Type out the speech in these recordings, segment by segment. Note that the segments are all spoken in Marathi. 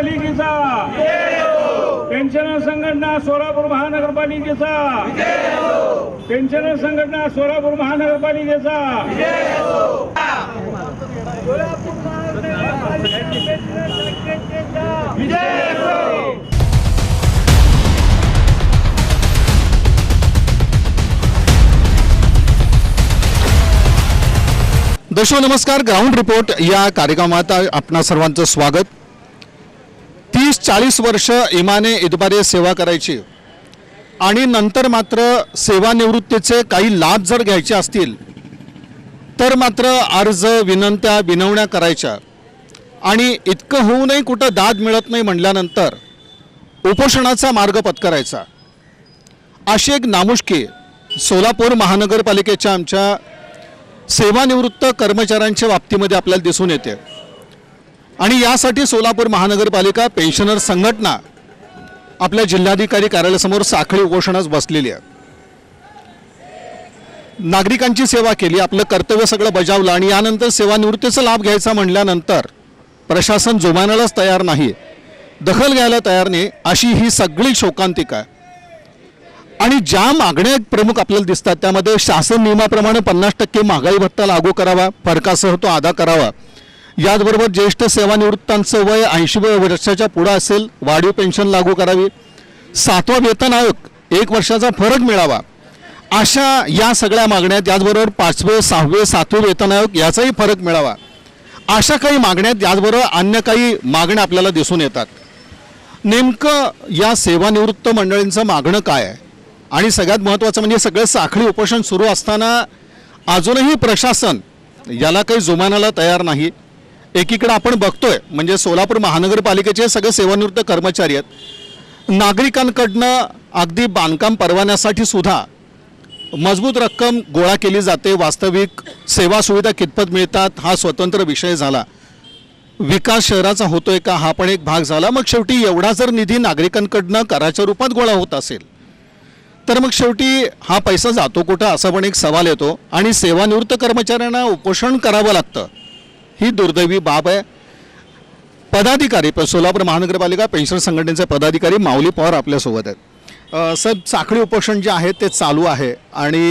महानगरपालिकेचा. पेन्शनर संघटना सोलापूर महानगरपालिकेचा. पेन्शनर संघटना सोलापूर महानगरपालिकेचा. दर्शक नमस्कार ग्राउंड रिपोर्ट या कार्यक्रमात आपणा सर्वांचं स्वागत. चाळीस वर्ष इमाने इतबारे सेवा करायची. आणि नंतर मात्र सेवानिवृत्तीचे काही लाभ जर घ्यायचे असतील तर मात्र अर्ज विनंत्या विनवण्या करायच्या. आणि इतकं होऊनही कुठं दाद मिळत नाही म्हणल्यानंतर उपोषणाचा मार्ग पत्करायचा. अशी एक नामुष्की सोलापूर महानगरपालिकेच्या आमच्या सेवानिवृत्त कर्मचाऱ्यांच्या बाबतीमध्ये आपल्याला दिसून येते. आणि यासाठी सोलापूर महानगरपालिका पेन्शनर संघटना आपल्या जिल्हाधिकारी कार्यालयासमोर साखळी उपोषणास बसलेली आहे. नागरिकांची सेवा केली आपलं कर्तव्य सगळं बजावलं आणि यानंतर सेवानिवृत्तीचा लाभ घ्यायचा म्हणल्यानंतर प्रशासन जोमानालाच तयार नाही दखल घ्यायला तयार नाही अशी ही सगळी शोकांतिका आहे. आणि ज्या मागण्या प्रमुख आपल्याला दिसतात त्यामध्ये शासन नियमाप्रमाणे पन्नास टक्के महागाई भत्ता लागू करावा फरकासह तो अदा करावा याचबरोबर ज्येष्ठ सेवानिवृत्तांचं वय ऐंशी वर्षाच्या पुढं असेल वाढीव पेन्शन लागू करावी. सातवा वेतन आयोग एक वर्षाचा फरक मिळावा. अशा या सगळ्या मागण्या त्याचबरोबर पाचवे सहावे सातवे वेतन आयोग याचाही फरक मिळावा. अशा काही मागण्या त्याचबरोबर अन्य काही मागण्या आपल्याला दिसून येतात. नेमकं या सेवानिवृत्त मंडळींचं मागणं काय आहे? आणि सगळ्यात महत्त्वाचं म्हणजे सगळं साखळी उपोषण सुरू असताना अजूनही प्रशासन याला काही जुमानाला तयार नाही. एकीकडे आपण बघतोय म्हणजे सोलापूर महानगरपालिकेचे सगळे सेवानिवृत्त कर्मचारी आहेत. नागरिकांकडनं अगदी बांधकाम परवान्यासाठी सुद्धा मजबूत रक्कम गोळा केली जाते. वास्तविक सेवा सुविधा कितपत मिळतात हा स्वतंत्र विषय झाला. विकास शहराचा होतोय का हा पण एक भाग झाला. मग शेवटी एवढा जर निधी नागरिकांकडनं कराच्या रूपात गोळा होत असेल तर मग शेवटी हा पैसा जातो कुठं असा पण एक सवाल येतो. आणि सेवानिवृत्त कर्मचाऱ्यांना उपोषण करावं लागतं. ही दुर्दैवी बाब आहे. पदाधिकारी प- सोलापूर महानगरपालिका पेन्शन संघटनेचे पदाधिकारी माऊली पवार आपल्यासोबत आहेत. सर साखळी उपोषण जे आहे ते चालू आहे आणि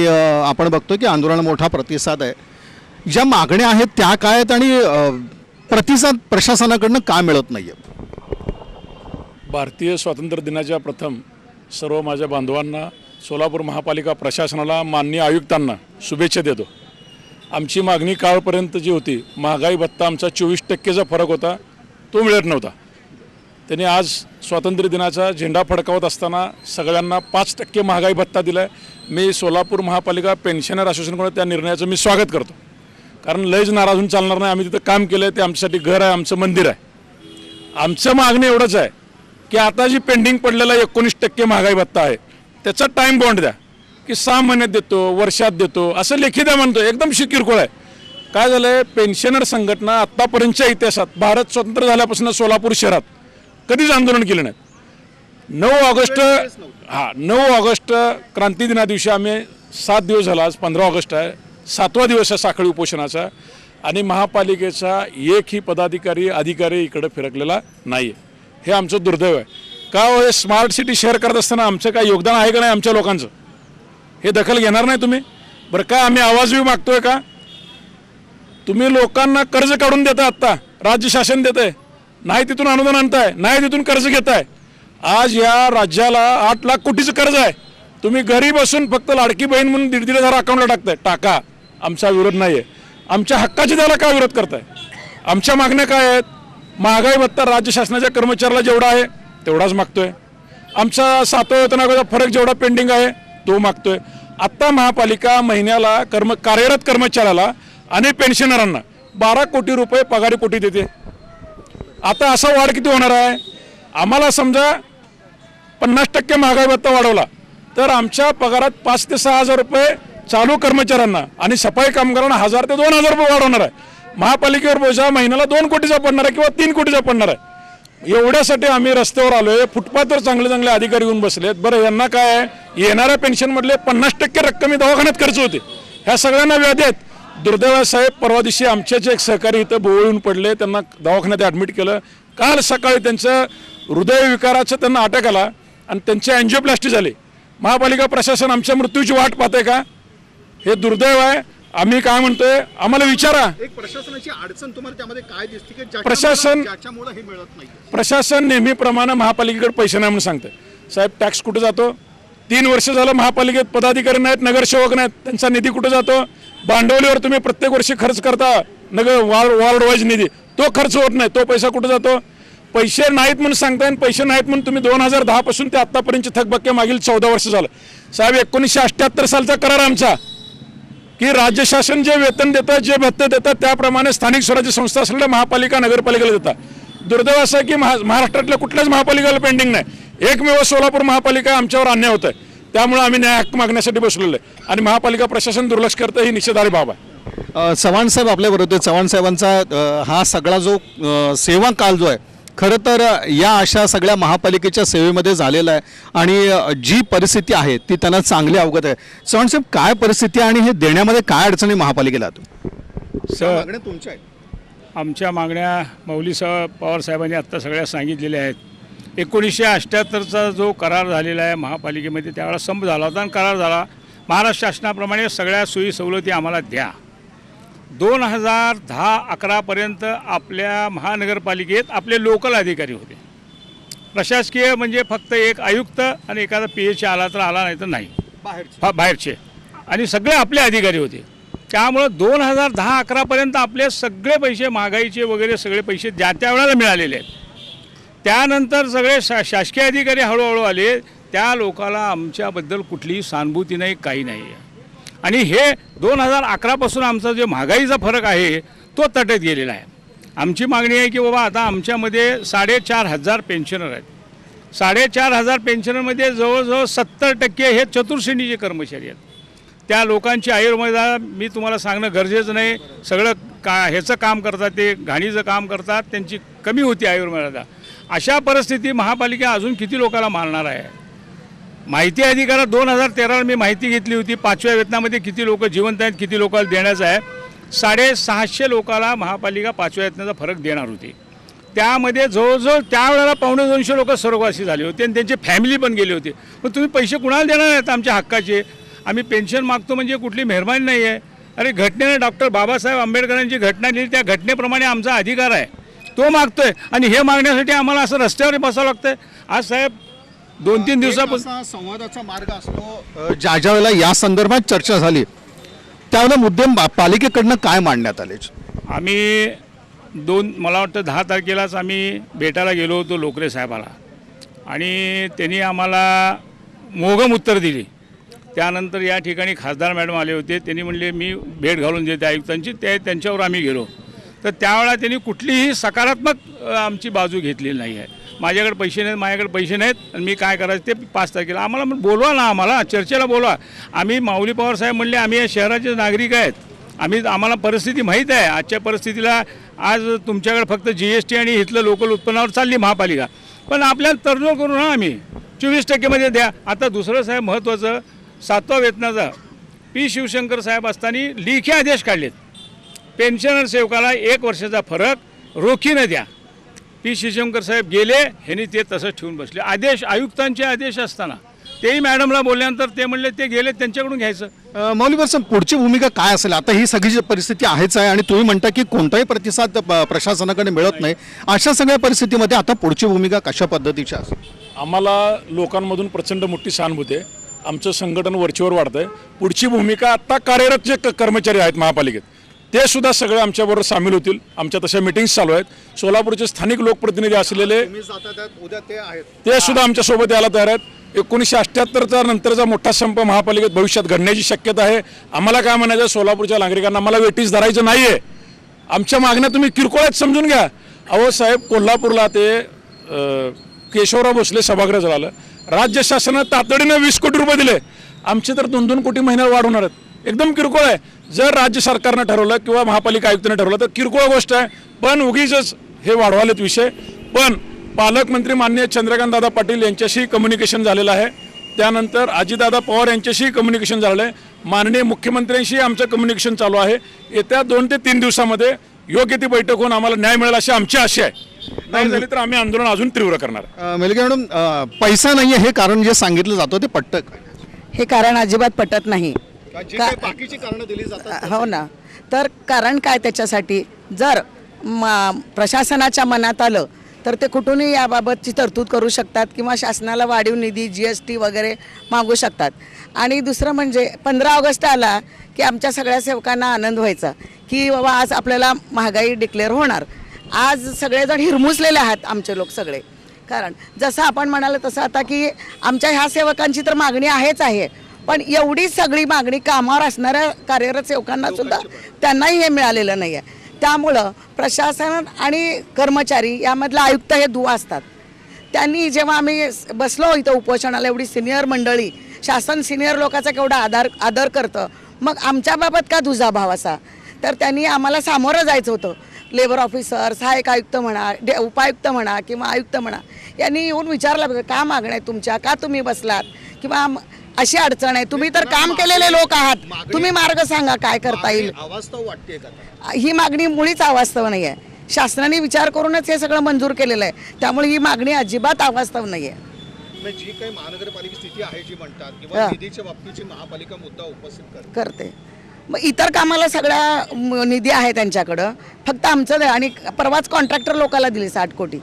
आपण बघतो की आंदोलनाला मोठा प्रतिसाद आहे. ज्या मागण्या आहेत त्या काय आहेत आणि प्रतिसाद प्रशासनाकडनं का मिळत नाही भारतीय स्वातंत्र्य दिनाच्या प्रथम सर्व माझ्या बांधवांना सोलापूर महापालिका प्रशासनाला माननीय आयुक्तांना शुभेच्छा देतो. आमची मागणी काळपर्यंत जी होती महागाई भत्ता आमचा चोवीस टक्केचा फरक होता तो मिळत नव्हता. त्यांनी आज स्वातंत्र्य दिनाचा झेंडा फडकावत असताना सगळ्यांना पाच टक्के महागाई भत्ता दिला आहे मी सोलापूर महापालिका पेन्शनर असोसिएशनकडून त्या निर्णयाचं मी स्वागत करतो. कारण लयच नाराज होऊन चालणार नाही आम्ही तिथं काम केलं आहे ते आमच्यासाठी घर आहे आमचं मंदिर आहे. आमचं मागणं एवढंच आहे की आता जी पेंडिंग पडलेला एकोणीस टक्के महागाई भत्ता आहे त्याचा टाईम बॉन्ड द्या. की सहा महिन्यात देतो वर्षात देतो असं लेखी म्हणतो एकदम शिकिरकोळ आहे. काय झालं आहे पेन्शनर संघटना आत्तापर्यंतच्या इतिहासात भारत स्वतंत्र झाल्यापासून सोलापूर शहरात कधीच आंदोलन केलं नाही नऊ ऑगस्ट हा नऊ ऑगस्ट क्रांती दिना दिवशी आम्ही सात दिवस झाला आज पंधरा ऑगस्ट आहे. सातवा दिवस आहे साखळी उपोषणाचा आणि महापालिकेचा एकही पदाधिकारी अधिकारी इकडे फिरकलेला नाही आहे हे आमचं दुर्दैव आहे. का हो हे स्मार्ट सिटी शेअर करत असताना आमचं काय योगदान आहे का नाही आमच्या लोकांचं? हे दखल घेणार नाही तुम्ही? बरं काय आम्ही आवाजही मागतोय का? तुम्ही लोकांना कर्ज काढून देता आत्ता. राज्य शासन देत आहे नाही तिथून अनुदान आणताय. नाही तिथून कर्ज घेताय. आज या राज्याला आठ लाख कोटीचं कर्ज आहे. तुम्ही घरी बसून फक्त लाडकी बहीण म्हणून दीड दीड हजार अकाउंटला टाकताय. टाका. आमचा विरोध नाही आहे आमच्या हक्काची त्याला काय विरोध करताय? आमच्या मागण्या काय आहेत? महागाई भत्ता राज्य शासनाच्या कर्मचाऱ्याला जेवढा आहे तेवढाच मागतोय. आमचा सातव्या वेतनाचा फरक जेवढा पेंडिंग आहे तो मागतोय. आत्ता महापालिका महिन्याला कर्म कार्यरत कर्मचाऱ्याला आणि पेन्शनरांना बारा कोटी रुपये पगारीपोटी देते. आता असा वाढ किती होणार आहे? आम्हाला समजा पन्नास टक्के महागाई भत्ता वाढवला तर आमच्या पगारात पाच ते सहा हजार रुपये चालू कर्मचाऱ्यांना आणि सफाई कामगारांना हजार ते दोन हजार रुपये वाढवणार आहे. महापालिकेवर बोजा महिन्याला दोन कोटीचा पडणार आहे किंवा तीन कोटीचा पडणार आहे. एवढ्यासाठी आम्ही रस्त्यावर आलोय. फुटपाथवर चांगले चांगले अधिकारी येऊन बसलेत. बरं यांना काय आहे? येणाऱ्या पेन्शनमधले पन्नास टक्के रक्कम दवाखान्यात खर्च होते. ह्या सगळ्यांना व्याधी आहेत. दुर्दैव साहेब परवा दिवशी आमच्याच एक सहकारी इथं बोवळून पडले त्यांना दवाखान्यात ॲडमिट केलं. काल सकाळी त्यांचं हृदयविकाराचं त्यांना अटक आला आणि त्यांचे अँजिओप्लास्टी झाले. महापालिका प्रशासन आमच्या मृत्यूची वाट पाहते का? हे दुर्दैव आहे. आम्ही काय म्हणतोय? आम्हाला विचारा. एक प्रशासनाची अडचण तुम्हाला त्यामध्ये काय दिसते की ज्याच्यामुळं- प्रशासन- ज्याच्यामुळं हे मिळत नाही प्रशासन नेहमीप्रमाणे महापालिकेकडे पैसे नाही म्हणून सांगते साहेब टॅक्स कुठे जातो? तीन वर्ष झालं महापालिकेत पदाधिकारी नाहीत नगरसेवक नाहीत. त्यांचा निधी कुठे जातो? भांडवलीवर तुम्ही प्रत्येक वर्षी खर्च करता. नगर वॉर्ड वॉर्ड वाईज निधी. तो खर्च होत नाही. तो पैसा कुठे जातो? पैसे नाहीत म्हणून सांगताय आणि पैसे नाहीत म्हणून तुम्ही दोन हजार दहा पासून ते आतापर्यंत थकबक्के मागील चौदा वर्ष झालं. साहेब एकोणीसशे अठ्ठ्याहत्तर सालचा करार आमचा. की राज्य शासन जे वेतन देतं जे भत्ते देतात त्याप्रमाणे स्थानिक स्वराज्य संस्था असलेल्या महापालिका नगरपालिकेला देतात. दुर्दैव असं की महा महाराष्ट्रातल्या कुठल्याच महापालिकेला पेंडिंग नाही. एकमेव सोलापूर महापालिका आमच्यावर अन्याय होतं आहे त्यामुळे आम्ही न्याय हक्क मागण्यासाठी बसलेलो आहे. आणि महापालिका प्रशासन दुर्लक्ष करतं ही निषेधारी बाब आहे. चव्हाण साहेब आपल्या बरोबर चव्हाण साहेबांचा हा सगळा जो सेवा काल जो आहे खरं तर या अशा सगळ्या महापालिकेच्या सेवेमध्ये झालेला आहे आणि जी परिस्थिती आहे ती त्यांना चांगली अवगत आहे. साहेब काय परिस्थिती आहे आणि हे देण्यामध्ये काय अडचणी महापालिकेला? सर तुमच्या आमच्या मागण्या मौली साहेब पवार साहेबांनी आत्ता सगळ्या सांगितलेल्या आहेत. एकोणीसशे अठ्ठ्याहत्तरचा जो करार झालेला आहे महापालिकेमध्ये त्यावेळेला संप झाला होता आणि करार झाला. महाराष्ट्र शासनाप्रमाणे सगळ्या सोयी सवलती आम्हाला द्या. दोन हजार दहा अकरापर्यंत आपल्या महानगरपालिकेत आपले लोकल अधिकारी होते. प्रशासकीय म्हणजे फक्त एक आयुक्त आणि एखादा पी एच आला तर आला नाही तर नाही. फा बाहेरचे. आणि सगळे आपले अधिकारी होते. त्यामुळं दोन हजार दहा अकरापर्यंत आपले सगळे पैसे महागाईचे वगैरे सगळे पैसे ज्या त्या वेळेला मिळालेले आहेत. त्यानंतर सगळे शा शासकीय अधिकारी हळूहळू आले. त्या लोकाला आमच्याबद्दल कुठलीही सहानुभूती नाही काही नाही. आहे आणि हे दोन हजार अकरापासून आमचा जो महागाईचा फरक आहे तो तटत गेलेला आहे. आमची मागणी आहे की बाबा आता आमच्यामध्ये साडेचार हजार पेन्शनर आहेत. साडेचार हजार पेन्शनरमध्ये जवळजवळ सत्तर टक्के हे चतुर्श्रेणीचे कर्मचारी आहेत. त्या लोकांची आयुर्वेदा मी तुम्हाला सांगणं गरजेचं नाही. सगळं का ह्याचं काम करतात ते घाणीचं काम करतात त्यांची कमी होती आयुर्वेदा. अशा परिस्थिती महापालिका अजून किती लोकांना मारणार आहे? माहिती अधिकारात दोन हजार तेराला मी माहिती घेतली होती. पाचव्या वेतनामध्ये किती लोक जिवंत आहेत किती लोकांना देण्याचं आहे. साडेसहाशे लोकाला महापालिका पाचव्या वेतनाचा फरक देणार होती. त्यामध्ये जवळजवळ त्यावेळेला पावणे दोनशे लोक स्वर्गवासी झाले होते आणि त्यांची फॅमिली पण गेली होती. मग तुम्ही पैसे कुणाला देणार आहेत आमच्या हक्काचे? आम्ही पेन्शन मागतो म्हणजे कुठली मेहरबानी नाही आहे. अरे घटनेने डॉक्टर बाबासाहेब आंबेडकरांची घटना लिहिली त्या घटनेप्रमाणे आमचा अधिकार आहे. तो मागतोय आणि हे मागण्यासाठी आम्हाला असं रस्त्यावर बसावं लागतंय. आज साहेब दोन तीन दिवसापासून संवादाचा मार्ग असतो ज्या ज्या वेळेला या संदर्भात चर्चा झाली त्यावेळेला मुद्दे पालिकेकडनं काय मांडण्यात आले? आम्ही दोन मला वाटतं दहा तारखेलाच आम्ही भेटायला गेलो होतो लोकरे साहेबाला. आणि त्यांनी आम्हाला मोगम उत्तर दिली. त्यानंतर या ठिकाणी खासदार मॅडम आले होते. त्यांनी म्हणले मी भेट घालून देते आयुक्तांची. ते त्यांच्यावर आम्ही गेलो. तर त्यावेळेला त्यांनी कुठलीही सकारात्मक आमची बाजू घेतलेली नाही आहे. माझ्याकडे पैसे नाहीत माझ्याकडे पैसे नाहीत आणि मी काय करायचं ते पाच तारखेला. आम्हाला बोलवा ना आम्हाला चर्चेला बोलवा. आम्ही माऊली पवार साहेब म्हणले आम्ही या शहराचे नागरिक आहेत. आम्ही आम्हाला परिस्थिती माहीत आहे. आजच्या परिस्थितीला आज तुमच्याकडे फक्त जी एस टी आणि इथलं लोकल उत्पन्नावर चालली महापालिका. पण आपल्याला तडजोड करू ना आम्ही. चोवीस टक्केमध्ये द्या. आता दुसरं साहेब महत्त्वाचं सातवा वेतनाचा. पी शिवशंकर साहेब असताना लेखी आदेश काढलेत. पेन्शनर सेवकाला एक वर्षाचा फरक रोखीनं द्या. पी शिवशंकर साहेब गेले ह्यांनी ते तसंच ठेवून बसले. आदेश आयुक्तांचे आदेश असताना तेही मॅडमला बोलल्यानंतर ते म्हणले ते गेले त्यांच्याकडून घ्यायचं. मौलिक सर पुढची भूमिका काय असेल? आता ही सगळी जी परिस्थिती आहेच आहे आणि तुम्ही म्हणता की कोणताही प्रतिसाद प्रशासनाकडे मिळत नाही. अशा सगळ्या परिस्थितीमध्ये आता पुढची भूमिका कशा पद्धतीची असेल? आम्हाला लोकांमधून प्रचंड मोठी सहानुभूती आहे. आमचं संघटन वरचीवर वाढतंय. पुढची भूमिका आत्ता कार्यरत जे कर्मचारी आहेत महापालिकेत ते सुद्धा सगळे आमच्याबरोबर सामील होतील. आमच्या तशा मिटिंग्स चालू आहेत. सोलापूरचे स्थानिक लोकप्रतिनिधी असलेले उद्या ते आहेत. ते सुद्धा आमच्यासोबत यायला तयार आहेत. एकोणीसशे अठ्ठ्याहत्तरचा नंतरचा मोठा संप महापालिकेत भविष्यात घडण्याची शक्यता आहे. आम्हाला काय म्हणायचं सोलापूरच्या नागरिकांना आम्हाला वेटीस धरायचं नाही आहे आमच्या मागण्या तुम्ही किरकोळ आहेत समजून घ्या. अहो साहेब कोल्हापूरला ते केशवराव भोसले सभागृह झालं. राज्य शासनानं तातडीनं वीस कोटी रुपये दिले. आमचे तर दोन दोन कोटी महिन्यावर वाढवणार आहेत. एकदम किरकोळ आहे. जर राज्य सरकारनं ठरवलं किंवा महापालिका आयुक्तानं ठरवलं तर किरकोळ गोष्ट आहे. पण उगीच हे वाढवालेत विषय. पण पालकमंत्री माननीय चंद्रकांत दादा पाटील यांच्याशी कम्युनिकेशन झालेलं आहे. त्यानंतर अजितदादा पवार यांच्याशी कम्युनिकेशन झालं आहे. माननीय मुख्यमंत्र्यांशी आमचं कम्युनिकेशन चालू आहे. येत्या दोन ते तीन दिवसामध्ये योग्य ती बैठक होऊन आम्हाला न्याय मिळेल अशी आमची आशा आहे. नाही झाली तर आम्ही आंदोलन अजून तीव्र करणार अ, मेलके मॅडम पैसा नाही आहे हे कारण जे सांगितलं जातं ते पटतं? हे कारण अजिबात पटत नाही. का- बाकीची कारणं दिली जातात हो ना. तर कारण काय त्याच्यासाठी? जर प्रशासनाच्या मनात आलं तर ते कुठूनही याबाबतची तरतूद करू शकतात किंवा शासनाला वाढीव निधी जी एस टी वगैरे मागू शकतात. आणि दुसरं म्हणजे पंधरा ऑगस्ट आला की आमच्या सगळ्या सेवकांना आनंद व्हायचा की बाबा आज आपल्याला महागाई डिक्लेअर होणार. आज सगळेजण हिरमुसलेले आहात आमचे लोक सगळे. कारण जसं आपण म्हणाल तसं आता की आमच्या ह्या सेवकांची तर मागणी आहेच आहे. पण एवढी सगळी मागणी कामावर असणाऱ्या कार्यरत सेवकांना सुद्धा त्यांनाही हे मिळालेलं नाही आहे त्यामुळं प्रशासन आणि कर्मचारी यामधला आयुक्त हे दुवा असतात. त्यांनी जेव्हा आम्ही बसलो इथं उपोषणाला एवढी सिनियर मंडळी शासन सिनियर लोकांचा केवढा आधार आदर करतं मग आमच्याबाबत का दुजाभाव असा? तर त्यांनी आम्हाला सामोरं जायचं होतं. लेबर ऑफिसर सहाय्यक आयुक्त म्हणा डे उपायुक्त म्हणा किंवा आयुक्त म्हणा यांनी येऊन विचारलं का मागण्या तुमच्या? का तुम्ही बसलात? किंवा अशी अडचण आहे. तुम्ही तर काम केलेले लोक आहात. तुम्ही मार्ग सांगा काय करता येईल. अवास्तव वाटते का ही मागणी मुळीच अवास्तव नाही आहे शासनाने विचार करूनच हे सगळं मंजूर केलेलं आहे. त्यामुळे ही मागणी अजिबात अवास्तव नाही आहे जी काही महानगरपालिका स्थिती आहे जी म्हणतात किंवा. निधीच्या बाबतीची महापालिका मुद्दा उपस्थित करते. मग इतर कामाला सगळ्या निधी आहे त्यांच्याकडं. फक्त आमचं आणि परवाच कॉन्ट्रॅक्टर लोकांना दिली साठ कोटी.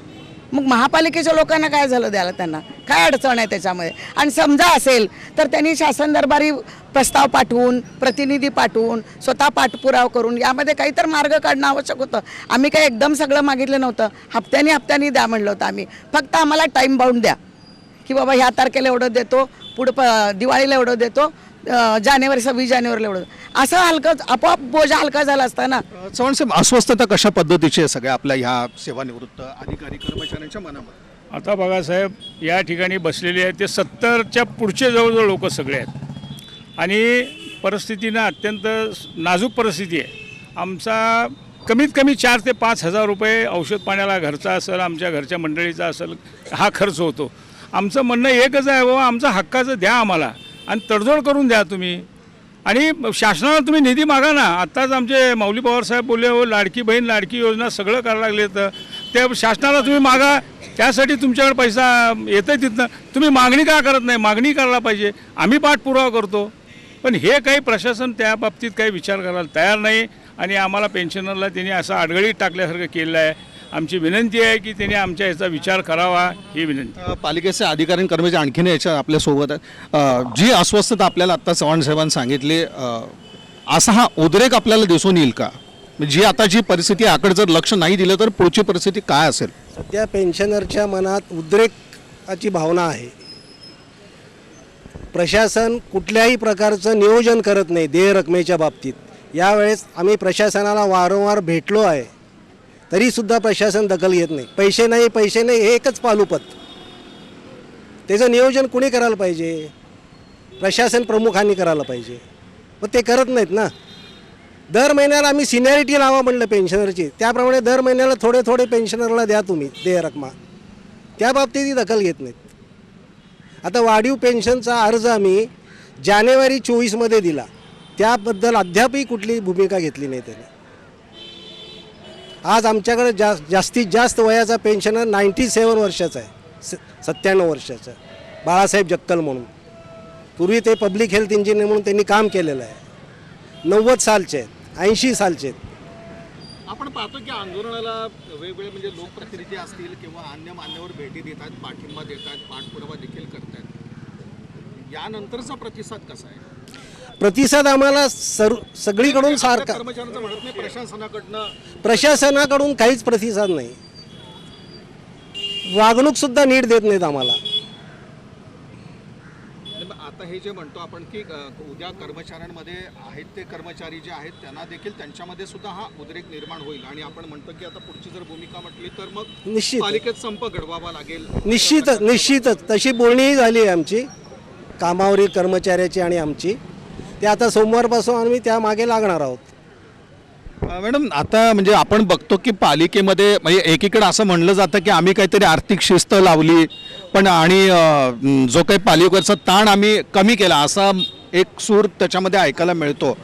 मग महापालिकेच्या लोकांना काय झालं द्यायला त्यांना? काय अडचण आहे त्याच्यामध्ये? आणि समजा असेल तर त्यांनी शासन दरबारी प्रस्ताव पाठवून प्रतिनिधी पाठवून स्वतः पाठपुराव करून यामध्ये काहीतर मार्ग काढणं आवश्यक होतं. आम्ही काही एकदम सगळं मागितलं नव्हतं. हप्त्यानी हप्त्यानी द्या म्हणलं होतं आम्ही. फक्त आम्हाला टाईम बाउंड द्या. की बाबा ह्या तारखेला एवढं देतो पुढं प दिवाळीला एवढं देतो जानेवारी सव्वीस जानेवारीला एवढं. असं हलकं आपोआप बोजा हलका झाला असता ना. चव्हाण साहेब अस्वस्थता कशा पद्धतीची आहे सगळ्या आपल्या ह्या सेवानिवृत्त अधिकारी कर्मचाऱ्यांच्या मनामध्ये? आता बघा साहेब या ठिकाणी बसलेले आहेत ते सत्तरच्या पुढचे जवळजवळ लोक सगळे आहेत. आणि परिस्थितीनं अत्यंत नाजूक परिस्थिती आहे. आमचा कमीत कमी चार ते पाच हजार रुपये औषध पाण्याला घरचा असेल आमच्या घरच्या मंडळीचा असेल हा खर्च होतो. आमचं म्हणणं एकच आहे बाबा आमचा हक्काचं द्या आम्हाला. आणि तडजोड करून द्या तुम्ही. आणि शासनाला तुम्ही निधी मागा ना. आत्ताच आमचे माऊली पवारसाहेब बोलले हो लाडकी बहीण लाडकी योजना सगळं करायला लागले तर त्या शासनाला तुम्ही मागा. त्यासाठी तुमच्याकडे पैसा येतं तिथनं. तुम्ही मागणी का करत नाही? मागणी करायला पाहिजे. आम्ही पाठपुरावा करतो. पण हे काही प्रशासन त्या बाबतीत काही विचार करायला तयार नाही. आणि आम्हाला पेन्शनरला त्यांनी असं अडगळीत टाकल्यासारखं केलं आहे. आमची विनंती आहे की त्यांनी आमच्या याचा विचार करावा ही विनंती. अ, पालिकेचे अधिकारी आणि कर्मचारी आणखीन याच्या आपल्यासोबत आहेत. अ, जी अस्वस्थता आपल्याला आत्ता चव्हाण साहेबांनी सांगितली अ, असा हा उद्रेक आपल्याला दिसून येईल का? म्हणजे जी आता जी परिस्थिती आहे, याकडे जर लक्ष नाही दिलं तर पुढची परिस्थिती काय असेल? सध्या पेन्शनरच्या मनात उद्रेकाची भावना आहे. प्रशासन कुठल्याही प्रकारचं नियोजन करत नाही देय रकमेच्या बाबतीत. यावेळेस आम्ही प्रशासनाला वारंवार भेटलो आहे. तरीसुद्धा प्रशासन दखल घेत नाही. पैसे नाही पैसे नाही हे एकच पालुपत. त्याचं नियोजन कुणी करायला पाहिजे? प्रशासन प्रमुखांनी करायला पाहिजे. पण ते करत नाहीत ना. दर महिन्याला आम्ही सिनियरिटी लावा म्हणलं पेन्शनरची त्याप्रमाणे दर महिन्याला थोडे थोडे पेन्शनरला द्या तुम्ही देय रकमा. त्या बाबतीतही दखल घेत नाहीत. आता वाढीव पेन्शनचा अर्ज आम्ही जानेवारी चोवीसमध्ये दिला. त्याबद्दल अद्यापही कुठली भूमिका घेतली नाही त्याने. आज आमच्याकडे जा जास्तीत जास्त वयाचा पेन्शनर नाईंटी सेवन वर्षाचा आहे. स सत्त्याण्णव वर्षाचा. बाळासाहेब जक्कल म्हणून. पूर्वी ते पब्लिक हेल्थ इंजिनियर म्हणून त्यांनी काम केलेलं आहे. नव्वद सालचे आहेत ऐंशी सालचे आहेत. आपण पाहतो की आंदोलनाला वेगवेगळे म्हणजे लोकप्रतिनिधी असतील किंवा अन्य मान्यवर भेटी देतात पाठिंबा देतात पाठपुरावा देखील करतात यानंतरचा प्रतिसाद कसा आहे? प्रतिसाद आम्हाला सर सगळीकडून सारखा. कर्मचाऱ्यांचं म्हणत नाही प्रशासनाकडनं प्रशासनाकडून काहीच प्रतिसाद नाही. वागणूक सुद्धा नीट देत नाहीत आम्हाला. आता हे जे म्हणतो आपण की अ, उद्या कर्मचाऱ्यांमध्ये आहेत ते कर्मचारी जे आहेत त्यांना देखील त्यांच्यामध्ये सुद्धा हा उद्रेक निर्माण होईल. आणि आपण म्हणतो की आता पुढची जर भूमिका म्हटली तर मग निश्चित. पालिकेत संप घडवावा लागेल. निश्चितच निश्चितच. तशी बोलणीही झाली आहे आमची. कामावरील कर्मचाऱ्याची आणि आमची. ते आता सोमवारपासून आम्ही त्या मागे लागणार आहोत. मॅडम आता म्हणजे आपण बघतो की पालिकेमध्ये म्हणजे एकीकडे असं म्हणलं जातं की आम्ही काहीतरी आर्थिक शिस्त लावली पण आणि अ, जो काही पालिकेवरचा ताण आम्ही कमी केला असा एक सूर त्याच्यामध्ये ऐकायला मिळतो.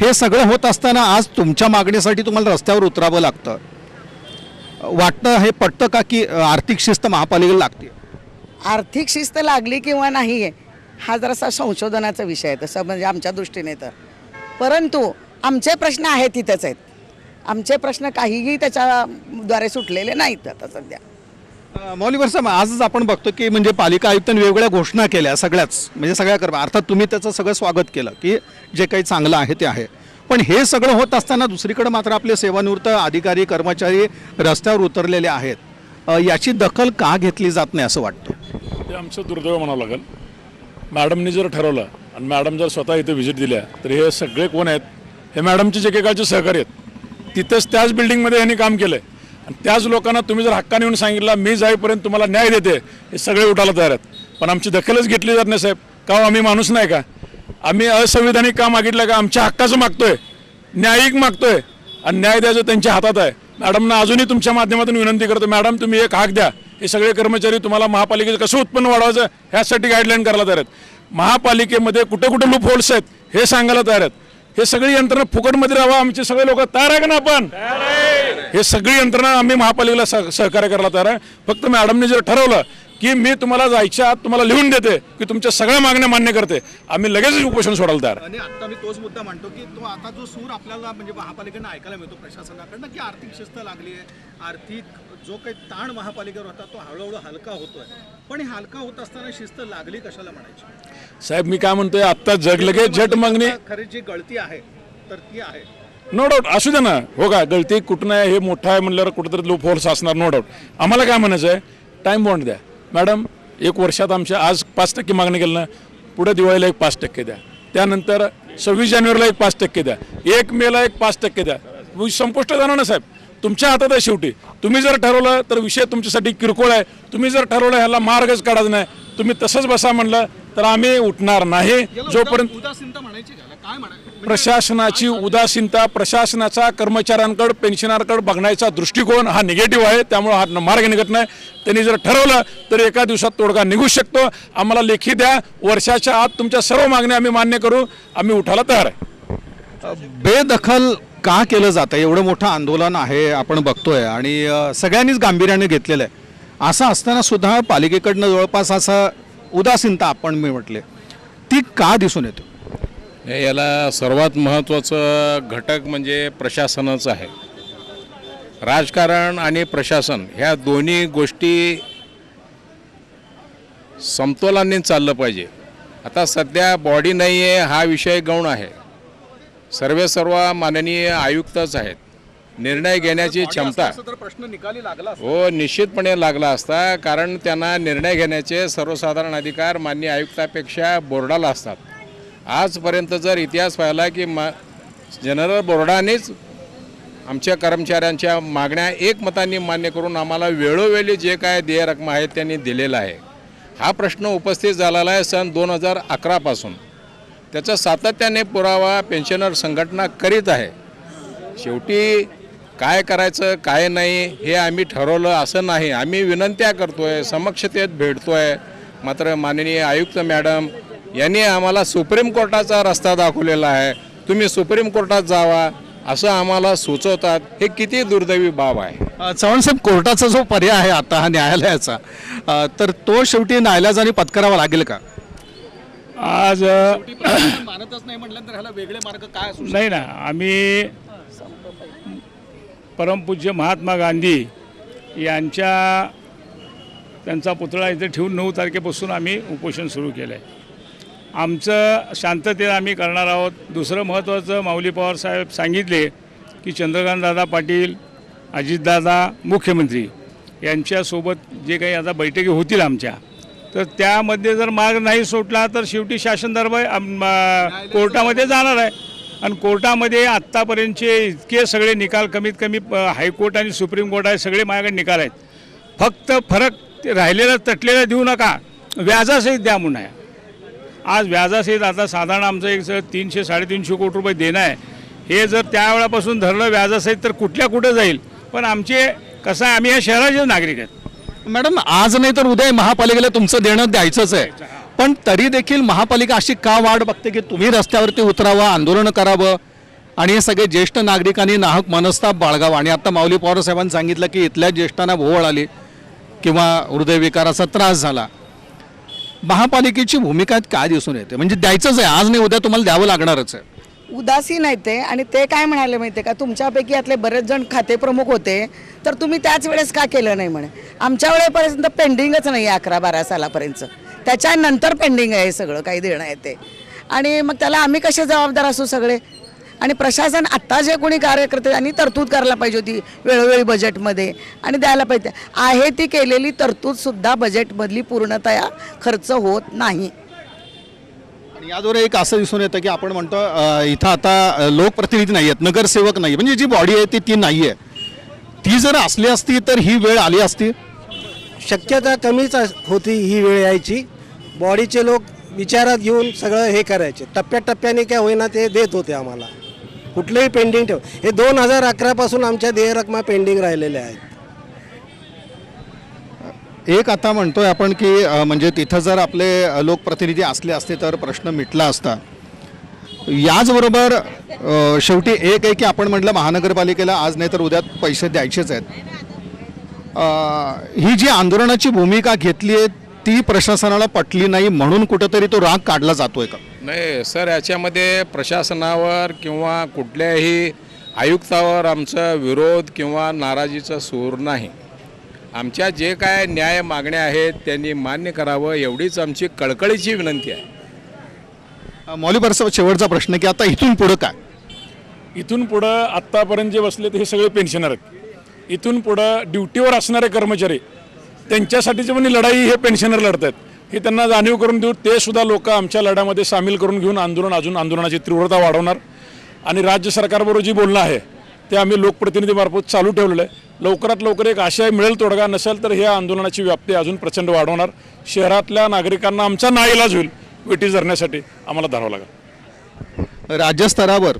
हे सगळं होत असताना आज तुमच्या मागणीसाठी तुम्हाला रस्त्यावर उतरावं लागतं. वाटतं हे पटतं का की अ, आर्थिक शिस्त महापालिकेला लागते? आर्थिक शिस्त लागली किंवा नाही आहे हा जरासा संशोधनाचा विषय आहे तसं म्हणजे आमच्या दृष्टीने तर. परंतु आमचे प्रश्न आहेत तिथंच आहेत. आमचे प्रश्न काहीही त्याच्याद्वारे सुटलेले नाहीत आता सध्या. मौलिक साहेब आजच आपण बघतो की म्हणजे पालिका आयुक्तांनी वेगवेगळ्या घोषणा केल्या सगळ्याच म्हणजे सगळ्या कर्म अर्थात तुम्ही त्याचं सगळं स्वागत केलं की जे काही चांगलं आहे ते आहे. पण हे सगळं होत असताना दुसरीकडे मात्र आपले सेवानिवृत्त अधिकारी कर्मचारी रस्त्यावर उतरलेले आहेत. याची दखल का घेतली जात नाही असं वाटतं? ते आमचं दुर्दैव म्हणावं लागेल. मॅडमनी जर ठरवलं आणि मॅडम जर स्वतः इथे व्हिजिट दिल्या तर हे सगळे कोण आहेत? हे मॅडमचे जे काही सहकारी आहेत तिथंच त्याच बिल्डिंगमध्ये यांनी काम केलं आहे आणि त्याच लोकांना तुम्ही जर हक्काने येऊन सांगितलं मी जाईपर्यंत तुम्हाला न्याय देते हे सगळे उठायला तयार आहेत. पण आमची दखलच घेतली जात नाही साहेब. का हो, आम्ही माणूस नाही का? आम्ही असंविधानिक काम मागितलं का? आमच्या हक्काचं मागतोय. न्यायिक मागतोय. आणि न्याय द्यायचं त्यांच्या हातात आहे. मॅडमना अजूनही तुमच्या माध्यमातून विनंती करतो मॅडम तुम्ही एक हाक द्या. हे सगळे कर्मचारी तुम्हाला महापालिकेचं कसं उत्पन्न वाढवायचं ह्यासाठी गाईडलाईन करायला तयार आहेत. महापालिकेमध्ये कुठे कुठे लूप होल्स आहेत हे सांगायला तयार आहेत. हे सगळी यंत्रणा फुकटमध्ये राहावं आमचे सगळे लोक तयार आहे का ना आपण? हे सगळी यंत्रणा आम्ही महापालिकेला सह- सहकार्य करायला तयार आहे. फक्त मॅडमने जर ठरवलं की मी तुम्हाला जायच्या आत तुम्हाला लिहून देते की तुमच्या सगळ्या मागण्या मान्य करते आम्ही लगेचच उपोषण सोडायला तयार आणि आता मी तोच मुद्दा मांडतो की तो आता जो सूर आपल्याला म्हणजे महापालिकेनं ऐकायला मिळतो प्रशासनाकडनं की आर्थिक शिस्त लागली आहे आर्थिक जो काही ताण महापालिकेवर होता तो हळूहळू हलका होतोय. पण हे हलका होत असताना शिस्त लागली कशाला म्हणायची? साहेब मी काय म्हणतोय आत्ता जग लगेच झट मागणी खरी जी गळती आहे तर ती आहे. नो डाऊट असू दे ना. हो का गळती कुठं आहे हे मोठं आहे म्हणल्यावर कुठंतरी लो फोर्स असणार नो डाऊट आम्हाला काय म्हणायचं आहे? टाईम बॉन्ड द्या. मॅडम एक वर्षात आमच्या आज पाच टक्के मागणी केलं ना पुढे दिवाळीला एक पाच टक्के द्या. त्यानंतर सव्वीस जानेवारीला एक पाच टक्के द्या. एक मेला एक पाच टक्के द्या. संपुष्ट जाणार ना साहेब. तुमच्या हातात आहे शेवटी. तुम्ही जर ठरवलं तर विषय तुमच्यासाठी किरकोळ आहे. तुम्ही जर ठरवलं ह्याला मार्गच काढायचा नाही. तुम्ही तसंच बसा म्हणलं तर आम्ही उठणार नाही. जोपर्यंत म्हणायची प्रशासनाची उदासीनता प्रशासनाचा कर्मचाऱ्यांकडे पेन्शनरकडे बघण्याचा दृष्टिकोन हा निगेटिव्ह आहे. त्यामुळे हा मार्ग निघत नाही. त्यांनी जर ठरवलं तर एका दिवसात तोडगा निघू शकतो. आम्हाला लेखी द्या. वर्षाच्या आत तुमच्या सर्व मागण्या आम्ही मान्य करू. आम्ही उठायला तयार आहे. बेदखल का केलं जातं एवढं मोठं आंदोलन आहे आपण बघतोय. आणि सगळ्यांनीच गांभीर्याने घेतलेलं आहे. असं असताना सुद्धा पालिकेकडनं जवळपास असं उदासीनता आपण मी म्हटले ती का दिसून येते? हे याला सर्वात महत्त्वाचं घटक म्हणजे प्रशासनाचं आहे. राजकारण आणि प्रशासन ह्या दोन्ही गोष्टी समतोलाने चाललं पाहिजे. आता सध्या बॉडी नाही आहे हा विषय गौण आहे. सर्वे सर्व माननीय आयुक्तच आहेत. निर्णय घेण्याची क्षमता. प्रश्न निकाली लागला हो निश्चितपणे लागला असता कारण त्यांना निर्णय घेण्याचे सर्वसाधारण अधिकार मान्य आयुक्तापेक्षा बोर्डाला असतात. आजपर्यंत जर इतिहास पाहिला की मा जनरल बोर्डानेच आमच्या कर्मचाऱ्यांच्या मागण्या एकमताने मान्य करून आम्हाला वेळोवेळी जे काय देय रक्कम आहेत त्यांनी दिलेला आहे. हा प्रश्न उपस्थित झालेला आहे सन दोन हजार अकरापासून त्याचा सातत्याने पुरावा पेन्शनर संघटना करीत आहे. शेवटी काय करायचं काय नाही हे आम्ही ठरवलं असं नाही. आम्ही विनंत्या करतो आहे समक्षतेत भेटतो आहे मात्र माननीय आयुक्त मॅडम यांनी आम्हाला सुप्रीम कोर्टाचा रस्ता दाखवलेला आहे. तुम्ही सुप्रीम कोर्टात जावा असं आम्हाला सुचवतात. हे किती दुर्दैवी बाब आहे. चव्हाणसाहेब कोर्टाचा जो पर्याय आहे आता हा न्यायालयाचा तर तो शेवटी न्यायालयाने पत्करावा लागेल का? आज मानतच नाही म्हटल्यानंतर ह्याला वेगळे मार्ग काय असू नाही ना आम्ही परमपूज्य महात्मा गांधी यांच्या त्यांचा पुतळा इथे ठेवून नऊ तारखेपासून आम्ही उपोषण सुरू केलं आहे आमचं शांततेत आम्ही करणार आहोत. दुसरं महत्त्वाचं माऊली पवार साहेब सांगितले की चंद्रकांतदादा पाटील अजितदादा मुख्यमंत्री यांच्यासोबत जे काही आता बैठकी होतील आमच्या तर त्यामध्ये जर मार्ग नाही सुटला तर शेवटी शासन दरबार कोर्टामध्ये जाणार आहे. आणि कोर्टामध्ये आत्तापर्यंतचे इतके सगळे निकाल कमीत कमी हायकोर्ट आणि सुप्रीम कोर्ट आहे सगळे माझ्याकडे निकाल आहेत. फक्त फरक राहिलेला तटलेला तटलेलं देऊ नका. व्याजासहित द्या म्हणून आहे. आज व्याजासहित आता साधारण आमचं एक तीनशे साडेतीनशे कोटी रुपये देणं आहे. हे जर त्यावेळापासून धरलं व्याजासहित तर कुठल्या कुठं जाईल? पण आमचे कसं आहे आम्ही या शहराचे नागरिक आहेत. मॅडम आज नाही तर उद्या महापालिकेला तुमचं देणं द्यायचंच आहे. पण तरी देखील महापालिका अशी का वाट बघते की तुम्ही रस्त्यावरती उतरावं आंदोलन करावं? आणि हे सगळे ज्येष्ठ नागरिकांनी नाहक मनस्ताप बाळगावा. आणि आता माऊली पवार साहेबांनी सांगितलं की इथल्या ज्येष्ठांना भोवळ आली किंवा हृदयविकाराचा त्रास झाला. महापालिकेची भूमिका काय दिसून येते? म्हणजे द्यायचंच आहे. आज नाही उद्या तुम्हाला द्यावं लागणारच आहे. उदासीन आहे ते. आणि ते काय म्हणाले माहिती आहे का? तुमच्यापैकी यातले बरेच जण खाते प्रमुख होते. तर तुम्ही त्याच वेळेस का केलं नाही म्हणे? आमच्या वेळेपर्यंत पेंडिंगच नाही आहे अकरा बारा सालापर्यंत. त्याच्यानंतर पेंडिंग आहे सगळं काही देणं आहे ते. आणि मग त्याला आम्ही कसे जबाबदार असू सगळे? आणि प्रशासन आत्ता जे कोणी कार्यकर्ते आणि तरतूद करायला पाहिजे होती वेळोवेळी बजेटमध्ये आणि द्यायला पाहिजे. आहे ती केलेली तरतूदसुद्धा बजेटमधली पूर्णतया खर्च होत नाही. याद्वारे एक असं दिसून येतं की आपण म्हणतो इथं आता लोकप्रतिनिधी नाही आहेत नगरसेवक नाही म्हणजे जी बॉडी आहे ती ती नाही आहे ती जर असली असती तर ही वेळ आली असती. शक्यता कमीच अस- होती ही वेळ यायची. बॉडीचे लोक विचारात घेऊन सगळं हे करायचे. टप्प्याटप्प्याने काय होईना ते देत होते आम्हाला. कुठलंही पेंडिंग ठेव हे दोन हजार अकरापासून आमच्या देय रकमा पेंडिंग राहिलेल्या आहेत. एक आता म्हणतोय आपण की म्हणजे तिथं जर आपले लोकप्रतिनिधी असले असते तर प्रश्न मिटला असता. याचबरोबर शेवटी एक आहे की आपण म्हटलं महानगरपालिकेला आज नाही तर उद्या पैसे द्यायचेच आहेत. ही जी आंदोलनाची भूमिका घेतली आहे ती प्रशासनाला पटली नाही म्हणून कुठंतरी तो राग काढला जातोय का? नाही सर याच्यामध्ये प्रशासनावर किंवा कुठल्याही आयुक्तावर आमचा विरोध किंवा नाराजीचा सूर नाही. आमच्या जे काय न्याय मागण्या आहेत त्यांनी मान्य करावं एवढीच आमची कळकळीची विनंती आहे. मौली बरसा शेवटचा प्रश्न की आता इथून पुढं काय? इथून पुढं आत्तापर्यंत जे बसले ते हे सगळे पेन्शनर आहेत. इथून पुढं ड्युटीवर असणारे कर्मचारी त्यांच्यासाठीची पण ही लढाई हे पेन्शनर लढत आहेत हे त्यांना जाणीव करून देऊ ते सुद्धा लोक आमच्या लढ्यामध्ये सामील करून घेऊन आंदोलन अजून आंदोलनाची तीव्रता वाढवणार. आणि राज्य सरकारबरोबर जी बोलणं आहे ते आम्ही लोकप्रतिनिधीमार्फत चालू ठेवलेलं आहे. लवकरात लवकर एक आशय मिळेल तोडगा नसेल तर ह्या आंदोलनाची व्याप्ती अजून प्रचंड वाढवणार. शहरातल्या नागरिकांना आमचा नाईलाज होईल विटी धरण्यासाठी आम्हाला धरावं लागेल. राज्यस्तरावर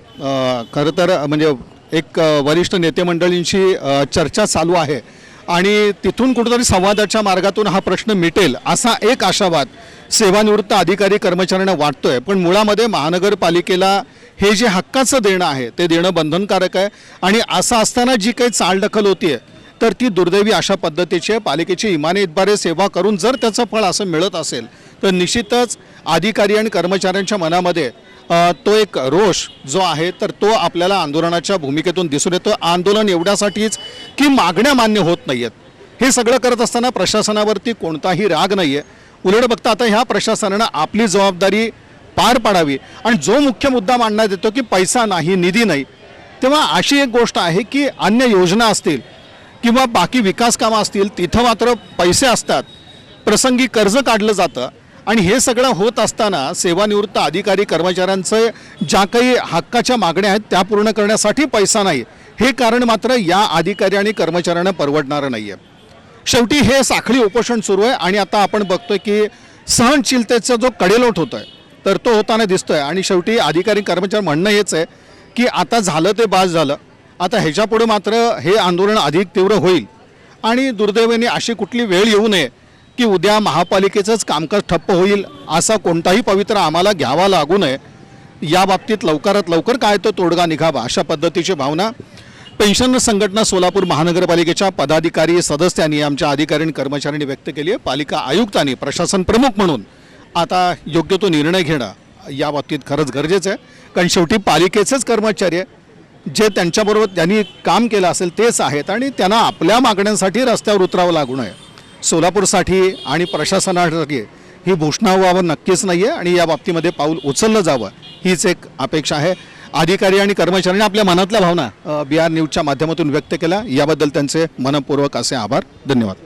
खरं तर म्हणजे एक वरिष्ठ नेते मंडळींशी चर्चा चालू आहे. आणि तिथून कुठेतरी संवादाच्या मार्गातून हा प्रश्न मिटेल असा एक आशावाद सेवानिवृत्त अधिकारी कर्मचाऱ्यांना वाटतोय. पण मुळामध्ये महानगरपालिकेला हे जे हक्काचं देणं आहे ते देणं बंधनकारक आहे. आणि असं असताना जी काही चालढकल आहे तर ती दुर्दैवी अशा पद्धतीची पालिकेची इमानीद्वारे इतबारे सेवा करून जर त्याचं फळ असं मिळत असेल तर निश्चितच अधिकारी आणि कर्मचाऱ्यांच्या मनामध्ये तो एक रोष जो आहे तर तो आपल्याला आंदोलनाच्या भूमिकेतून दिसून येतो. आंदोलन एवढ्यासाठीच की मागण्या मान्य होत नाही आहेत हे सगळं करत असताना प्रशासनावरती कोणताही राग नाही आहे उलट बघता आता ह्या प्रशासनानं आपली जबाबदारी पार पाडावी. आणि जो मुख्य मुद्दा मांडण्यात येतो की पैसा नाही निधी नाही तेव्हा अशी एक गोष्ट आहे की अन्य योजना असतील किंवा बाकी विकास कामं असतील तिथं मात्र पैसे असतात. प्रसंगी कर्ज काढलं जातं. आणि हे सगळं होत असताना सेवानिवृत्त अधिकारी कर्मचाऱ्यांचं ज्या काही हक्काच्या मागण्या आहेत त्या पूर्ण करण्यासाठी पैसा नाही. हे कारण मात्र या अधिकारी आणि कर्मचाऱ्यांना परवडणारं नाही आहे शेवटी हे साखळी उपोषण सुरू आहे आणि आता आपण बघतोय की सहनशीलतेचा जो कडेलोट होतोय तर तो होताना दिसतोय. आणि शेवटी अधिकारी कर्मचारी म्हणणं हेच आहे की आता झालं ते बाज झालं. आता ह्याच्यापुढे मात्र हे आंदोलन अधिक तीव्र होईल. आणि दुर्दैवाने अशी कुठली वेळ येऊ नये की उद्या महापालिकेचंच कामकाज ठप्प होईल असा कोणताही पवित्र आम्हाला घ्यावा लागू नये. या बाबतीत लवकरात लवकर काय तो तोडगा निघावा अशा पद्धतीची भावना पेन्शन संघटना सोलापूर महानगरपालिकेच्या पदाधिकारी सदस्यांनी आमच्या अधिकारी आणि कर्मचाऱ्यांनी व्यक्त केली आहे. पालिका आयुक्तांनी प्रशासन प्रमुख म्हणून आता योग्य तो निर्णय घेणं या बाबतीत खरंच गरजेचं आहे. कारण शेवटी पालिकेचेच कर्मचारी आहे जे त्यांच्याबरोबर त्यांनी काम केलं असेल तेच आहेत आणि त्यांना आपल्या मागण्यांसाठी रस्त्यावर उतरावं लागू नये. सोलापूरसाठी आणि प्रशासनासाठी ही भूषणावावर नक्कीच नाही आहे आणि या बाबतीमध्ये पाऊल उचललं जावं हीच एक अपेक्षा आहे. अधिकारी आणि कर्मचाऱ्यांनी आपल्या मनातल्या भावना बी आर न्यूजच्या माध्यमातून व्यक्त केल्या. याबद्दल त्यांचे मनपूर्वक असे आभार. धन्यवाद.